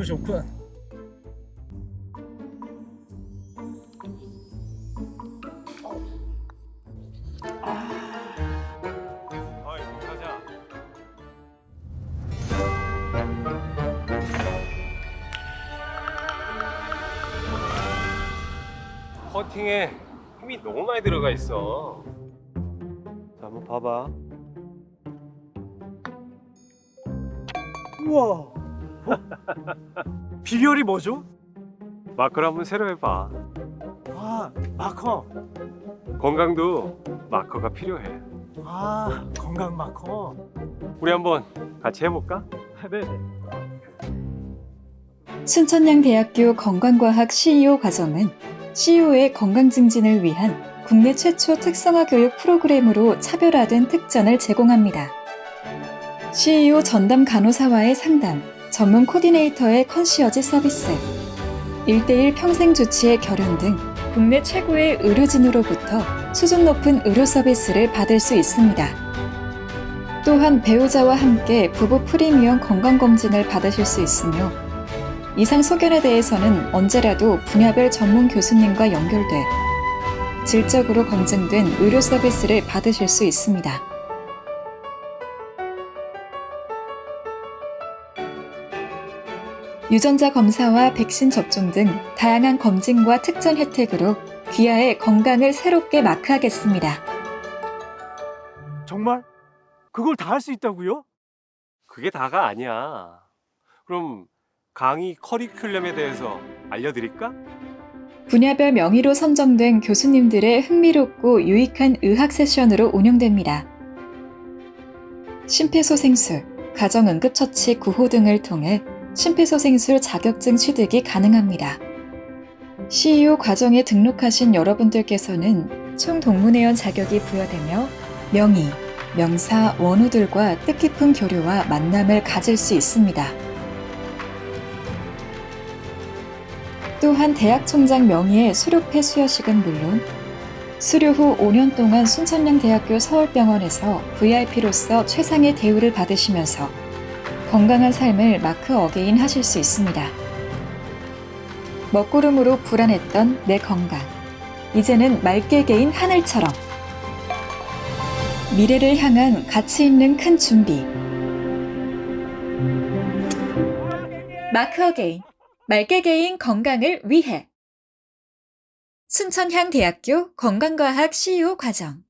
아이고 좋군. 어이, 가자. 커팅에 힘이 너무 많이 들어가 있어. 자, 한번 봐봐. 우와. 비결이 뭐죠? 마크를 한번 새로 해봐. 아 마커. 건강도 마커가 필요해. 아 건강 마커. 우리 한번 같이 해볼까? 네. 순천향대학교 건강과학 CEO 과정은 CEO의 건강 증진을 위한 국내 최초 특성화 교육 프로그램으로 차별화된 특전을 제공합니다. CEO 전담 간호사와의 상담, 전문 코디네이터의 컨시어지 서비스, 1대1 평생 조치의 결연 등 국내 최고의 의료진으로부터 수준 높은 의료 서비스를 받을 수 있습니다. 또한 배우자와 함께 부부 프리미엄 건강검진을 받으실 수 있으며 이상 소견에 대해서는 언제라도 분야별 전문 교수님과 연결돼 질적으로 검증된 의료 서비스를 받으실 수 있습니다. 유전자 검사와 백신 접종 등 다양한 검진과 특전 혜택으로 귀하의 건강을 새롭게 마크하겠습니다. 정말? 그걸 다 할 수 있다고요? 그게 다가 아니야. 그럼 강의 커리큘럼에 대해서 알려드릴까? 분야별 명의로 선정된 교수님들의 흥미롭고 유익한 의학 세션으로 운영됩니다. 심폐소생술, 가정응급처치 구호 등을 통해 심폐소생술 자격증 취득이 가능합니다. CEO 과정에 등록하신 여러분들께서는 총동문회원 자격이 부여되며 명의, 명사, 원우들과 뜻깊은 교류와 만남을 가질 수 있습니다. 또한 대학 총장 명의의 수료패 수여식은 물론 수료 후 5년 동안 순천향대학교 서울병원에서 VIP로서 최상의 대우를 받으시면서 건강한 삶을 마크 어게인 하실 수 있습니다. 먹구름으로 불안했던 내 건강. 이제는 맑게 개인 하늘처럼. 미래를 향한 가치 있는 큰 준비. 마크 어게인. 맑게 개인 건강을 위해. 순천향대학교 건강과학 CEO 과정.